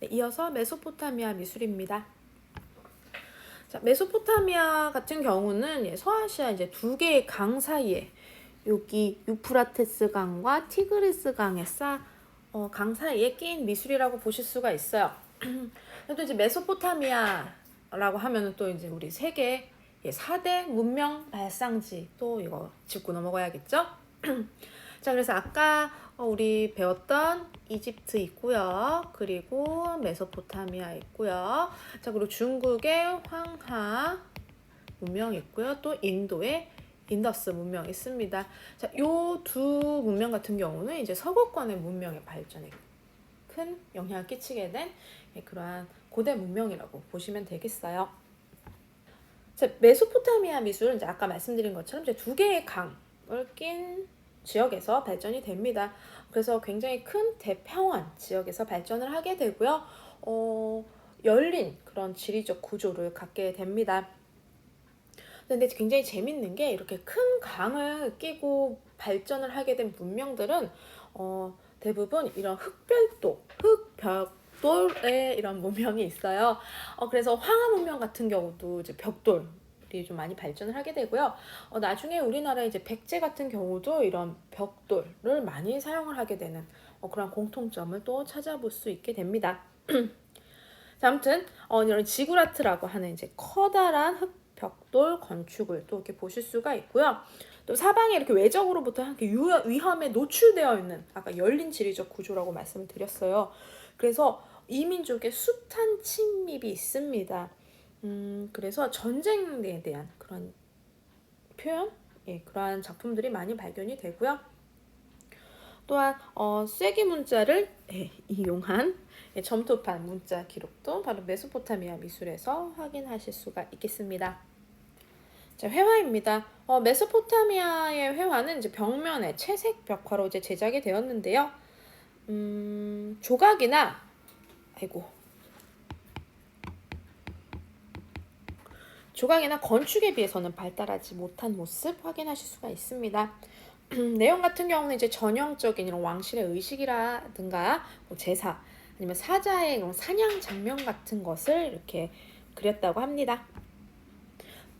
네, 이어서 메소포타미아 미술입니다. 자, 메소포타미아 같은 경우는 예, 서아시아 이제 두 개의 강 사이에 여기 유프라테스 강과 티그리스 싸, 어, 강 사이에 끼인 미술이라고 보실 수가 있어요. 또 이제 메소포타미아라고 하면은 또 이제 우리 세계 예, 4대 문명 발상지 또 이거 짚고 넘어가야겠죠? 자, 그래서 아까 어, 우리 배웠던 이집트 있고요. 그리고 메소포타미아 있고요. 자, 그리고 중국의 황하 문명 있고요. 또 인도의 인더스 문명 있습니다. 자, 요 두 문명 같은 경우는 이제 서구권의 문명의 발전에 큰 영향을 끼치게 된 예, 그러한 고대 문명이라고 보시면 되겠어요. 자, 메소포타미아 미술은 이제 아까 말씀드린 것처럼 이제 두 개의 강을 낀 지역에서 발전이 됩니다. 그래서 굉장히 큰 대평원 지역에서 발전을 하게 되고요. 어, 열린 그런 지리적 구조를 갖게 됩니다. 근데 굉장히 재밌는 게 이렇게 큰 강을 끼고 발전을 하게 된 문명들은 어, 대부분 이런 흑별도, 흑벽돌의 이런 문명이 있어요. 어, 그래서 황하 문명 같은 경우도 이제 벽돌 좀 많이 발전을 하게 되고요. 어, 나중에 우리나라 이제 백제 같은 경우도 이런 벽돌을 많이 사용을 하게 되는 어, 그런 공통점을 또 찾아볼 수 있게 됩니다. 자, 아무튼 어, 이런 지구라트라고 하는 이제 커다란 흑벽돌 건축을 또 이렇게 보실 수가 있고요. 또 사방에 이렇게 외적으로부터 이렇게 유- 위험에 노출되어 있는 아까 열린 지리적 구조라고 말씀을 드렸어요. 그래서 이민족의 숱한 침입이 있습니다. 음, 그래서 전쟁에 대한 그런 표현, 예, 그러한 작품들이 많이 발견이 되고요. 또한 어, 쐐기 문자를 예, 이용한 예, 점토판 문자 기록도 바로 메소포타미아 미술에서 확인하실 수가 있겠습니다. 자, 회화입니다. 어, 메소포타미아의 회화는 이제 벽면에 채색 벽화로 이제 제작이 되었는데요. 음, 조각이나 아이고 조각이나 건축에 비해서는 발달하지 못한 모습 확인하실 수가 있습니다. 내용 같은 경우는 이제 전형적인 이런 왕실의 의식이라든가 뭐 제사 아니면 사자의 이런 사냥 장면 같은 것을 이렇게 그렸다고 합니다.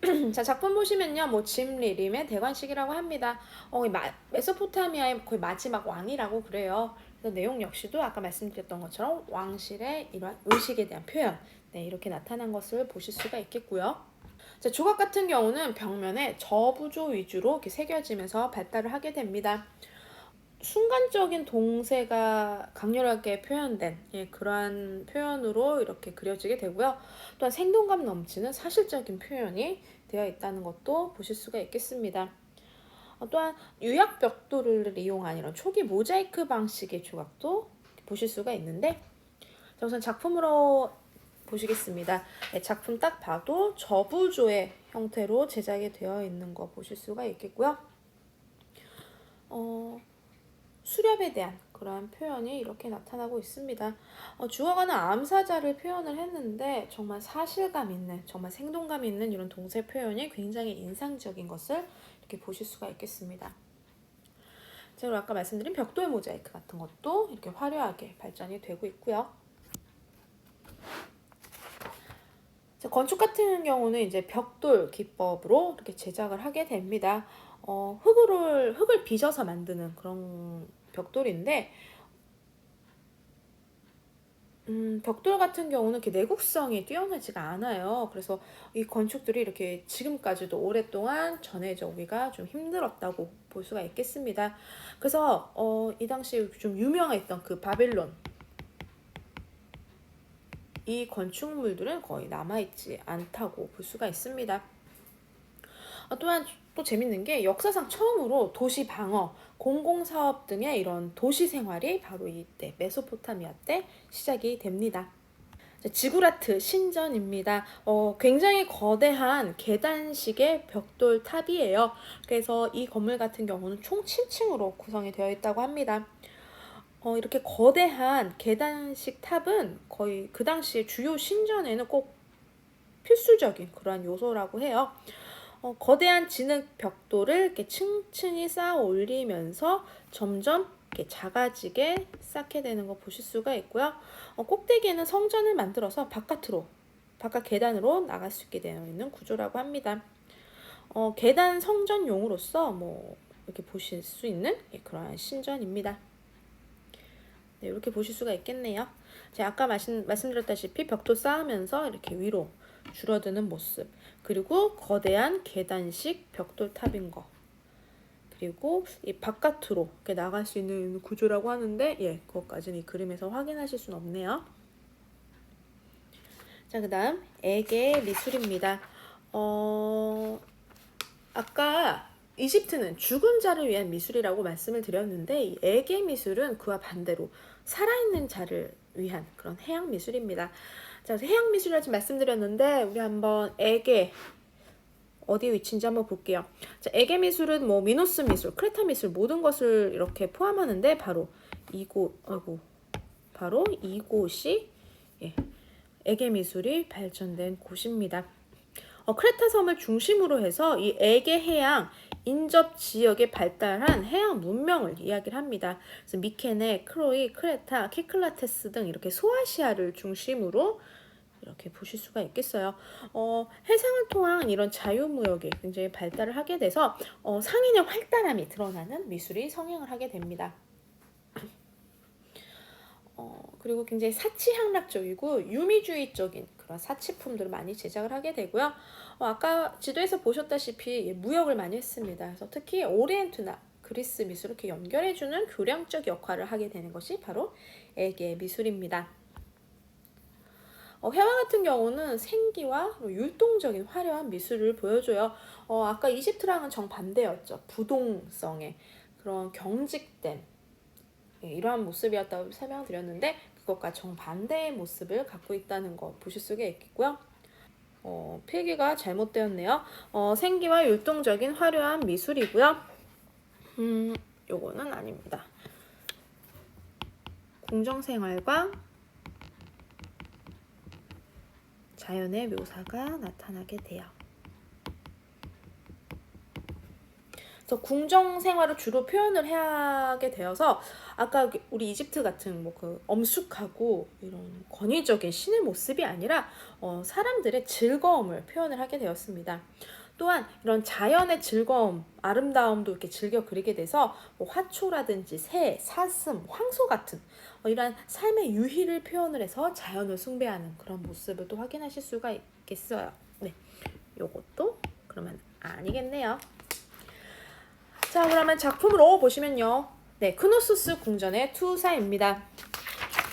자 작품 보시면요, 뭐 짐 리림의 대관식이라고 합니다. 어, 이 마, 메소포타미아의 거의 마지막 왕이라고 그래요. 그래서 내용 역시도 아까 말씀드렸던 것처럼 왕실의 이러한 의식에 대한 표현, 네 이렇게 나타난 것을 보실 수가 있겠고요. 자, 조각 같은 경우는 벽면에 저부조 위주로 이렇게 새겨지면서 발달을 하게 됩니다. 순간적인 동세가 강렬하게 표현된 예, 그러한 표현으로 이렇게 그려지게 되고요. 또한 생동감 넘치는 사실적인 표현이 되어 있다는 것도 보실 수가 있겠습니다. 어, 또한 유약 벽돌을 이용한 이런 초기 모자이크 방식의 조각도 보실 수가 있는데 자, 우선 작품으로 보시겠습니다. 네, 작품 딱 봐도 저부조의 형태로 제작이 되어 있는 거 보실 수가 있겠고요. 어, 수렵에 대한 그러한 표현이 이렇게 나타나고 있습니다. 어, 죽어가는 암사자를 표현을 했는데 정말 사실감 있는, 정말 생동감 있는 이런 동세 표현이 굉장히 인상적인 것을 이렇게 보실 수가 있겠습니다. 자, 그리고 아까 말씀드린 벽돌 모자이크 같은 것도 이렇게 화려하게 발전이 되고 있고요. 자, 건축 같은 경우는 이제 벽돌 기법으로 이렇게 제작을 하게 됩니다. 어, 흙을 흙을 빚어서 만드는 그런 벽돌인데, 음, 벽돌 같은 경우는 이렇게 내구성이 뛰어나지가 않아요. 그래서 이 건축들이 이렇게 지금까지도 오랫동안 전해져 오기가 좀 힘들었다고 볼 수가 있겠습니다. 그래서 어, 이 당시 좀 유명했던 그 바벨론 이 건축물들은 거의 남아있지 않다고 볼 수가 있습니다. 어, 또한 또 재밌는 게 역사상 처음으로 도시 방어, 공공사업 등의 이런 도시 생활이 바로 이때 메소포타미아 때 시작이 됩니다. 자, 지구라트 신전입니다. 어, 굉장히 거대한 계단식의 벽돌 탑이에요. 그래서 이 건물 같은 경우는 총 7층으로 구성이 되어 있다고 합니다. 어, 이렇게 거대한 계단식 탑은 거의 그 당시에 주요 신전에는 꼭 필수적인 그러한 요소라고 해요. 어, 거대한 진흙 벽돌을 이렇게 층층이 쌓아 올리면서 점점 이렇게 작아지게 쌓게 되는 거 보실 수가 있고요. 어, 꼭대기에는 성전을 만들어서 바깥으로 바깥 계단으로 나갈 수 있게 되어 있는 구조라고 합니다. 어, 계단 성전용으로서 뭐 이렇게 보실 수 있는 예, 그러한 신전입니다. 네, 이렇게 보실 수가 있겠네요. 제가 아까 말씀, 말씀드렸다시피 벽돌 쌓으면서 이렇게 위로 줄어드는 모습 그리고 거대한 계단식 벽돌 탑인 거 그리고 이 바깥으로 이렇게 나갈 수 있는 구조라고 하는데 예 그것까지는 이 그림에서 확인하실 수는 없네요. 자 그 다음 애게 미술입니다. 어 아까 이집트는 죽은 자를 위한 미술이라고 말씀을 드렸는데 이 애게 미술은 그와 반대로 살아있는 자를 위한 그런 해양 미술입니다. 자, 해양 미술이라고 말씀드렸는데 우리 한번 애게 어디 위치인지 한번 볼게요. 자, 애게 미술은 뭐 미노스 미술, 크레타 미술 모든 것을 이렇게 포함하는데 바로 이곳, 아이고, 바로 이곳이 예, 애게 미술이 발전된 곳입니다. 어, 크레타 섬을 중심으로 해서 이 에게 해양 인접 지역에 발달한 해양 문명을 이야기를 합니다. 그래서 미케네, 크로이, 크레타, 키클라테스 등 이렇게 소아시아를 중심으로 이렇게 보실 수가 있겠어요. 어, 해상을 통한 이런 자유무역이 굉장히 발달을 하게 돼서 어, 상인의 활달함이 드러나는 미술이 성행을 하게 됩니다. 어, 그리고 굉장히 사치향락적이고 유미주의적인 그런 사치품들을 많이 제작을 하게 되고요. 어, 아까 지도에서 보셨다시피 예, 무역을 많이 했습니다. 그래서 특히 오리엔트나 그리스 미술 이렇게 연결해주는 교량적 역할을 하게 되는 것이 바로 에게 미술입니다. 어, 회화 같은 경우는 생기와 율동적인 화려한 미술을 보여줘요. 어, 아까 이집트랑은 정반대였죠. 부동성의 그런 경직된 예, 이러한 모습이었다고 설명드렸는데 그것과 정반대의 모습을 갖고 있다는 거 보실 수가 있겠고요. 어, 필기가 잘못되었네요. 어, 생기와 율동적인 화려한 미술이고요. 음, 요거는 아닙니다. 궁정생활과 자연의 묘사가 나타나게 돼요. 그래서 궁정 생활을 주로 표현을 하게 되어서 아까 우리 이집트 같은 뭐 그 엄숙하고 이런 권위적인 신의 모습이 아니라 어, 사람들의 즐거움을 표현을 하게 되었습니다. 또한 이런 자연의 즐거움, 아름다움도 이렇게 즐겨 그리게 돼서 뭐 화초라든지 새, 사슴, 황소 같은 어, 이러한 삶의 유희를 표현을 해서 자연을 숭배하는 그런 모습을 또 확인하실 수가 있겠어요. 네, 요것도 그러면 아니겠네요. 자, 그러면 작품으로 보시면요. 네, 크노스스 궁전의 투사입니다.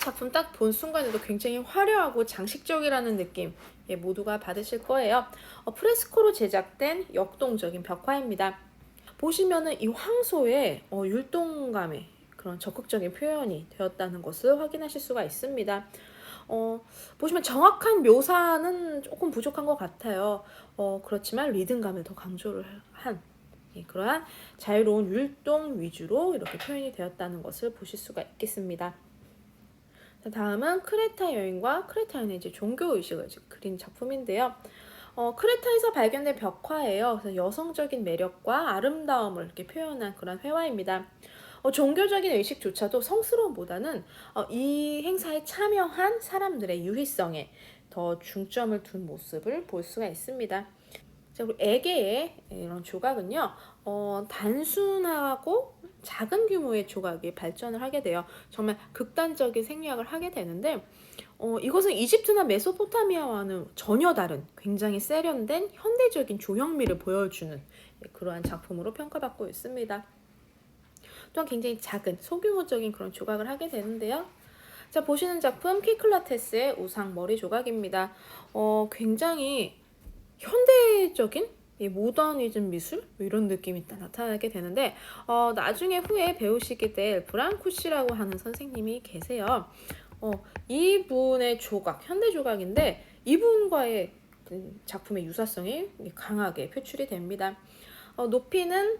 작품 딱 본 순간에도 굉장히 화려하고 장식적이라는 느낌 예, 모두가 받으실 거예요. 어, 프레스코로 제작된 역동적인 벽화입니다. 보시면은 이 황소의 어, 율동감의 그런 적극적인 표현이 되었다는 것을 확인하실 수가 있습니다. 어, 보시면 정확한 묘사는 조금 부족한 것 같아요. 어, 그렇지만 리듬감을 더 강조를 한 예, 그러한 자유로운 율동 위주로 이렇게 표현이 되었다는 것을 보실 수가 있겠습니다. 다음은 크레타 여인과 크레타 여인의 이제 종교 의식을 그린 작품인데요. 어, 크레타에서 발견된 벽화예요. 그래서 여성적인 매력과 아름다움을 이렇게 표현한 그런 회화입니다. 어, 종교적인 의식조차도 성스러움보다는 어, 이 행사에 참여한 사람들의 유희성에 더 중점을 둔 모습을 볼 수가 있습니다. 자, 그리고 에게의 이런 조각은요, 어, 단순하고 작은 규모의 조각이 발전을 하게 돼요. 정말 극단적인 생략을 하게 되는데, 어, 이것은 이집트나 메소포타미아와는 전혀 다른 굉장히 세련된 현대적인 조형미를 보여주는 그러한 작품으로 평가받고 있습니다. 또한 굉장히 작은 소규모적인 그런 조각을 하게 되는데요. 자 보시는 작품 키클라테스의 우상 머리 조각입니다. 어, 굉장히 현대적인 이 모더니즘 미술 뭐 이런 느낌이 나타나게 되는데 어, 나중에 후에 배우시게 될 브랑쿠시라고 하는 선생님이 계세요. 어, 이분의 조각, 현대 조각인데 이분과의 그 작품의 유사성이 강하게 표출이 됩니다. 어, 높이는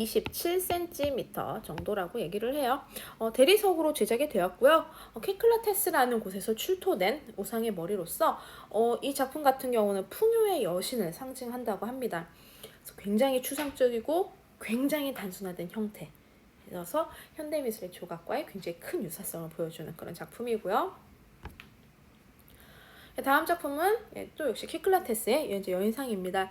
27cm 정도라고 얘기를 해요. 어, 대리석으로 제작이 되었고요. 어, 케클라테스라는 곳에서 출토된 우상의 머리로서 어, 이 작품 같은 경우는 풍요의 여신을 상징한다고 합니다. 굉장히 추상적이고 굉장히 단순화된 형태. 그래서 현대미술의 조각과의 굉장히 큰 유사성을 보여주는 그런 작품이고요. 다음 작품은 예, 또 역시 키클라테스의 여인상입니다.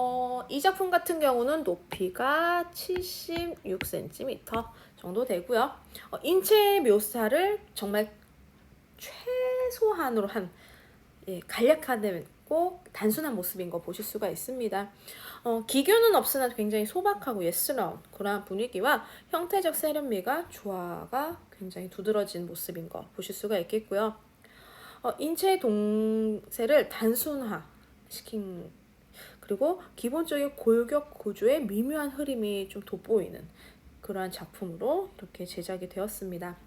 어, 이 작품 같은 경우는 높이가 76cm 정도 되고요. 어, 인체 묘사를 정말 최소한으로 한 예, 간략하고 단순한 모습인 거 보실 수가 있습니다. 어, 기교는 없으나 굉장히 소박하고 예스러운 그러한 분위기와 형태적 세련미가 조화가 굉장히 두드러진 모습인 거 보실 수가 있겠고요. 어, 인체 동세를 단순화 시킨 그리고 기본적인 골격 구조의 미묘한 흐름이 좀 돋보이는 그러한 작품으로 이렇게 제작이 되었습니다.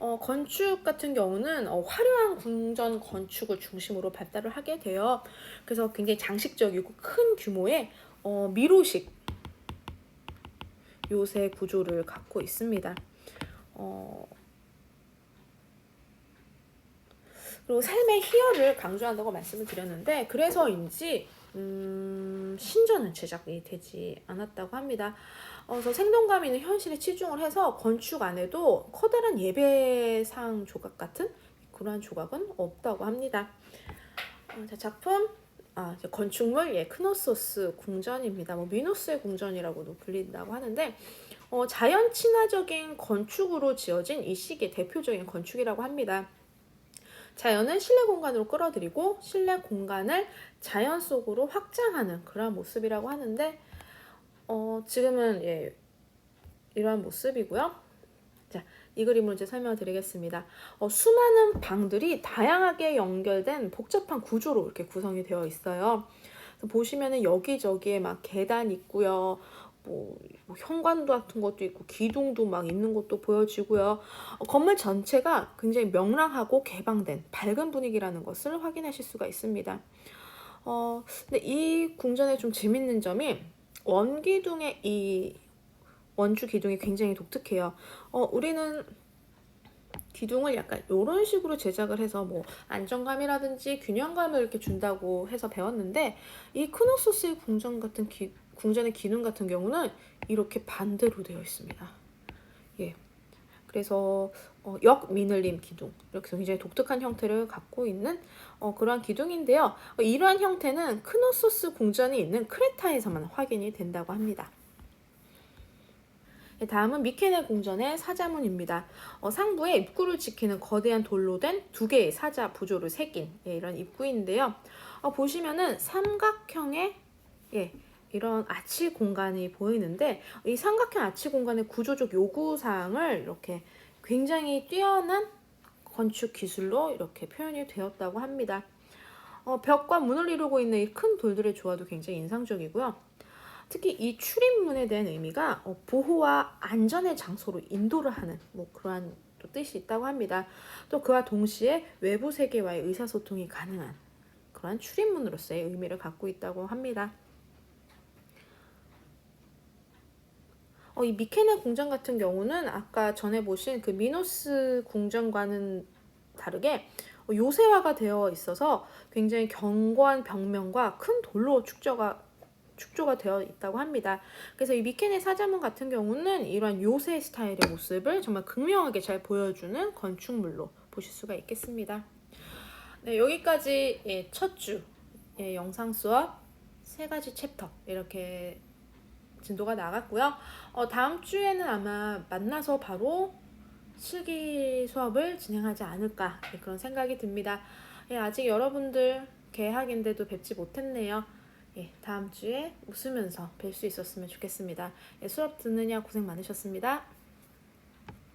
어, 건축 같은 경우는 어, 화려한 궁전 건축을 중심으로 발달을 하게 되어 그래서 굉장히 장식적이고 큰 규모의 어, 미로식 요새 구조를 갖고 있습니다. 어, 그리고 삶의 희열을 강조한다고 말씀을 드렸는데 그래서인지 음, 신전은 제작이 되지 않았다고 합니다. 어, 그래서 생동감 있는 현실에 치중을 해서 건축 안에도 커다란 예배상 조각 같은 그러한 조각은 없다고 합니다. 어, 자, 작품 아, 건축물 예, 크노소스 궁전입니다. 뭐 미노스의 궁전이라고도 불린다고 하는데 어, 자연 친화적인 건축으로 지어진 이 시기의 대표적인 건축이라고 합니다. 자연은 실내 공간으로 끌어들이고 실내 공간을 자연 속으로 확장하는 그런 모습이라고 하는데 어, 지금은 예, 이러한 모습이고요. 자, 이 그림으로 이제 설명을 드리겠습니다. 어, 수많은 방들이 다양하게 연결된 복잡한 구조로 이렇게 구성이 되어 있어요. 보시면은 여기저기에 막 계단 있고요. 뭐, 뭐 현관도 같은 것도 있고 기둥도 막 있는 것도 보여지고요. 어, 건물 전체가 굉장히 명랑하고 개방된 밝은 분위기라는 것을 확인하실 수가 있습니다. 어, 근데 이 궁전의 좀 재밌는 점이 원기둥의 이 원주 기둥이 굉장히 독특해요. 어, 우리는 기둥을 약간 이런 식으로 제작을 해서 뭐 안정감이라든지 균형감을 이렇게 준다고 해서 배웠는데 이 크노소스의 궁전 같은 기, 궁전의 기둥 같은 경우는 이렇게 반대로 되어 있습니다. 예. 그래서 어, 역미늘림 기둥 이렇게 굉장히 독특한 형태를 갖고 있는 어, 그러한 기둥인데요. 어, 이러한 형태는 크노소스 궁전이 있는 크레타에서만 확인이 된다고 합니다. 예, 다음은 미케네 궁전의 사자문입니다. 어, 상부에 입구를 지키는 거대한 돌로 된 두 개의 사자 부조를 새긴 예, 이런 입구인데요. 어, 보시면은 삼각형의 예, 이런 아치 공간이 보이는데 이 삼각형 아치 공간의 구조적 요구 사항을 이렇게 굉장히 뛰어난 건축 기술로 이렇게 표현이 되었다고 합니다. 어, 벽과 문을 이루고 있는 이 큰 돌들의 조화도 굉장히 인상적이고요. 특히 이 출입문에 대한 의미가 어, 보호와 안전의 장소로 인도를 하는 뭐 그러한 또 뜻이 있다고 합니다. 또 그와 동시에 외부 세계와의 의사소통이 가능한 그러한 출입문으로서의 의미를 갖고 있다고 합니다. 어, 이 미케네 궁전 같은 경우는 아까 전에 보신 그 미노스 궁전과는 다르게 어, 요새화가 되어 있어서 굉장히 견고한 벽면과 큰 돌로 축조가 축조가 되어 있다고 합니다. 그래서 이 미케네 사자문 같은 경우는 이러한 요새 스타일의 모습을 정말 극명하게 잘 보여주는 건축물로 보실 수가 있겠습니다. 네, 여기까지 예, 첫 주, 예, 영상 수업 세 가지 챕터 이렇게 진도가 나갔고요. 어, 다음 주에는 아마 만나서 바로 실기 수업을 진행하지 않을까 예, 그런 생각이 듭니다. 예, 아직 여러분들 개학인데도 뵙지 못했네요. 예, 다음 주에 웃으면서 뵐 수 있었으면 좋겠습니다. 예, 수업 듣느냐 고생 많으셨습니다.